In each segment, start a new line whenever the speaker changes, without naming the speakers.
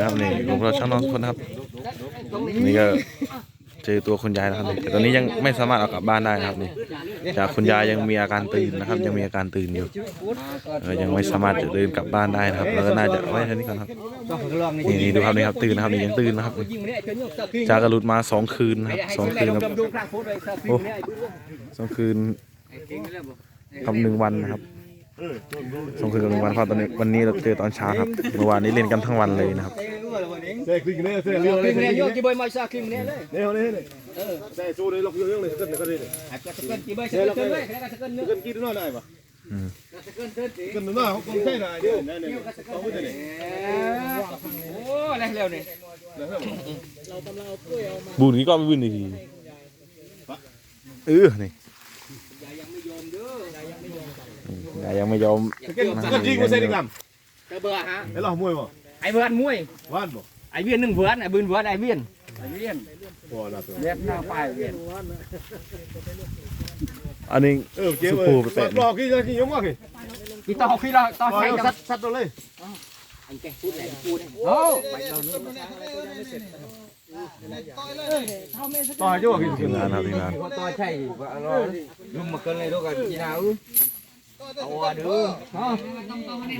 นะครับนี่ลุงเราช่างนองทุกคนนะครับ นี่ก็เจอตัวคุณยายแล้วครับนี่แต่ตอนนี้ยังไม่สามารถเอากลับบ้านได้นะครับนี่จากคุณยายยังมีอาการตื่นนะครับ ยังมีอาการตื่นอยู่เออยังไม่สามารถจะเดินกลับบ้านได้นะครับ แล้วก็น่าจะไว้แค่นี้ก่อนครับนี่นี่ดูครับนี่ครับตื่นนะครับนี่ยังตื่นนะครับจากกระลุดมาสองคืนนะครับสองคืนครับโอ้สองคืนกับหนึ่งวันนะครับ สองคืนกับหนึ่งวันเพราะตอนนี้วันนี้เราเจอตอนเช้าครับเมื่อวานนี้เล่นกันทั้งวันเลยนะครับ
Xe kinh này, xe liều
ครึ่ง
này.
เนี่ยโยกี่ใบมาซาครึ่งเนี่ยเลย
Đây hồi đây này. Xe số đấy lọc vô nước này, cân này cân đây này.
อาจจะสเกินกี่ใบสเกินเกินเลยแล้วก็สเกินเนื้อ
Cân kia nó này mà.
สเกินเกินสิ
Cân nó nào không xe này đi. Này này. Không biết này.
โอ้อะไรเร็วนี่
บุญนี้ก็ไม่บุญอีกทีเออนี่ยายยังไม่ยอมเด้อ ยายยังไม่ยอม
Cân cân gì của xe đi làm.
กระเบือฮะ
Đấy là mùi mà.
ไอ้เบือนมวย
Hoan mà.
ไอ้เวียนหนึ่งเบือนไอ้บืนเบือนไอ้เวียนไอ้เวียน
Ủa là tưởng.
เวียนหน้าป้ายเวียน
อันนี้
Ừ, chế
Sư
ơi.
phụ phải
Bắt bò kia ra kia giống quá kìa.
พี่ต่อพี่เราต่อ
Bò
ใช้
nó
กับ
sắt sắt nó lên.
อันแกพูดไหนพูดโอ้
Bò chứ mà
ทีม
kìa.
งานครับทีมงาน
ต่อใช่ว่าอร่อยลุมมาเกินเลยด้วยกันกีฬาอื้ เอาดู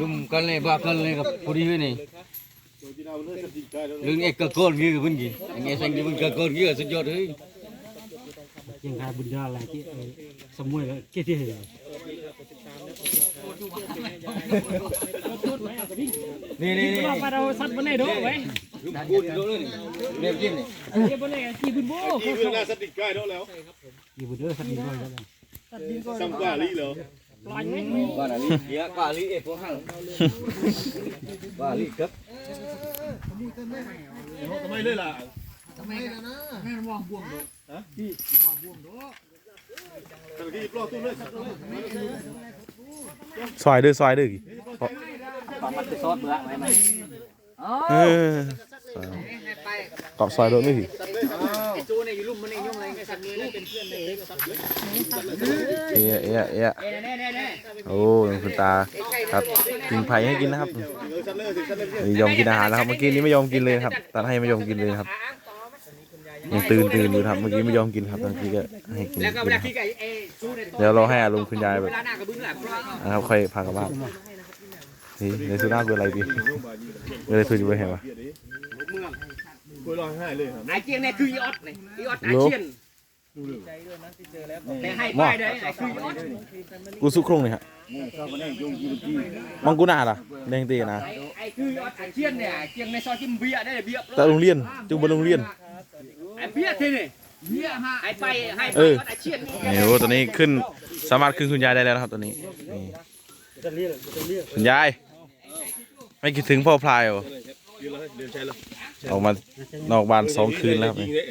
ลุมกันเลยบ้ากันเลยกับผู้ดีนี่ลุงเอกกะโกนกี่คนกี่เงี้ยสังกี่
คนกะโกนกี่สุดยอดเลยยังไงบุญญาอะไรที่สมุยแล้เกี่ที่เหร
อนี่นี่
นี่มาเราสัตว์บนไหนด้วยไว้
บุญด้วยเรี
ยบจิ้มนี่เรียบบนไหนกี่บุญโบ้
กี่บุญน่าสติกายด้วยแล้ว
กี่บุญเด้อสติกายด้วยสำกว่า
ลีเหรอ lỡ.
ปล่อยไหม
quả là ly dạ quả ly ép có hàng quả ly cấp
Tụi mày lên là แต่ที่ปลอดตู้เลยสักตู้เลย
ซอยเด้อซอยเด้อกี่
còn bắt sót bữa mày mày
เออซอยก รอบซอยเอนี่กี่
cái chỗ này lùm bên này nhung này cái sạc này เป็นเพื่อนเลย
เอะเอะเอะโอ้ยคุณตาครับกินไผ่ให้กินนะครับ
ยสิสัตว์เลยสิ
ไม่ยอมกินอาหารแล้วครับ เมื่อกี้นี้ไม่ยอมกินเลยครับตัดให้ไม่ยอมกินเลยครับยังตื่นตื่นอยู่ครับเมื่อกี้ไม่ยอมกินครับเมื่อกี้ก็ให้กิน
เดี๋
ยวเราให้อารมณ์คุณยายแบบ
ลาหน้ากับบึ้งหลังเพราะ
ครับค่อยพากลับบ้านนี่ในสุนัขเป็นอะไรดีเลยทุนอยู่ไปเห็นปะ
คุยรอให้เลยครับ
ไอ้เจียงเนี่ยคืออีออดนี่อีออดไอ้เชียนแต่ให้ไปเลยไอ้คืออีออด
กูสุกครงเลยฮะมังกูน่าล่ะแดงตีนะ
ไอ้ไอ้คือยอดไอ้เชียนเนี่ยเจียงในซอยจิ้มเบียร์ได้เบียร์
แต่โรงเรียนจุงบนโรงเรียน
ไอ้เบียร์ทีนี่เบียร์ฮะไอ้ไปให้ไป
เออ
ยอดไอ้เชียนนี่
นี่โอ้ตอนนี้ขึ้นสามารถขึ้นคุณยายได้แล้วนะครับตอนนี้นี่คุณยาย ไม่คิดถึงพ่อพลายเหรอ
ยืนเลยเดินใช้เลย
ออกมานอกบ้านสองคืนแล้วครับ
ยิ
นี่
งเลย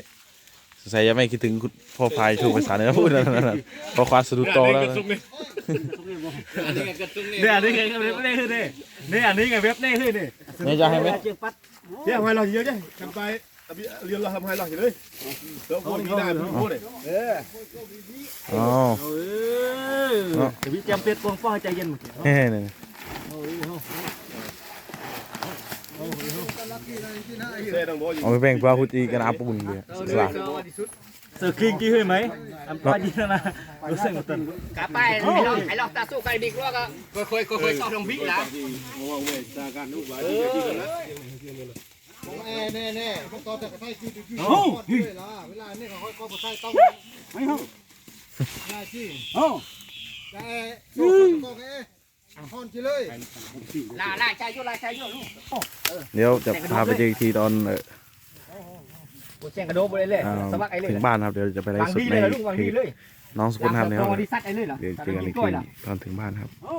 สงสัยจะไม่คิดถึงคุณพ่อพลายถูกภาษาเหนือพูดนั่นนั่นนั่นเพราะความสะดุดโตแล้วนะ
เนี่ยอันนี้ไงเว็บนี่คือนี่นี่อันนี้ไงเว็บนี่คือนี่
เนี่ยจะให้ไหม
เดี๋ยวให้เราเยอะจ้ะทำไปเรียนเราทำให้เราอยู่เลยแล้วคนมีได้พูดเลย
อ๋อ
เออจะวิจำเป็ดปวงฟ้าใจเย็น
เฮ้ยนี่
เซ่ดังโบยิง
เอาไปแบ่งปลาพุตีกันอาปุ่นเลยสลา
เสือคิงกี่เฮ้ยไหมอันปลาดีนะนะรู้สึกว่าตัน
กลับไปไอ้เราไอ้เราตาสู้กับไอ้บิ๊กแล้วก็ค่อยๆค่อยๆต่อทางบิ๊กนะ
ว่าเว้ยตาการลูกหลานที่ดีกันแล้ว
แน่แน่ๆพวกตอนแต่ใส่คือคือ
โอ้
เวลาเวลานี่เขาค่อยก็ใส่ต้อง
ไม่เอา
ได้ที่
โอ้
แต่ก็แค่ ฮอนจีเลย
ลาลาใจยุ่ลาใจยุ่ลูก
เดี๋ยวจะพาไปเจออีกทีตอนเอ่อ
กูแจ้งกระโดดไปเลย
อ่า
สมัครไอ้เลย
ถึงบ้านครับเดี๋ยวจะไปไล
วาง
ฟ์สด
ดี
ใน
เลยลูกวาง
เพ
ดี
จ
เลย
น้องสกุลทำนะครับ
วางดีซัดไอ้เลยเหรอ
เดี๋ยวเจอกันอีก
ด้ว
ที
ยล่ะ
ตอนถึงบ้านครับ
โอ้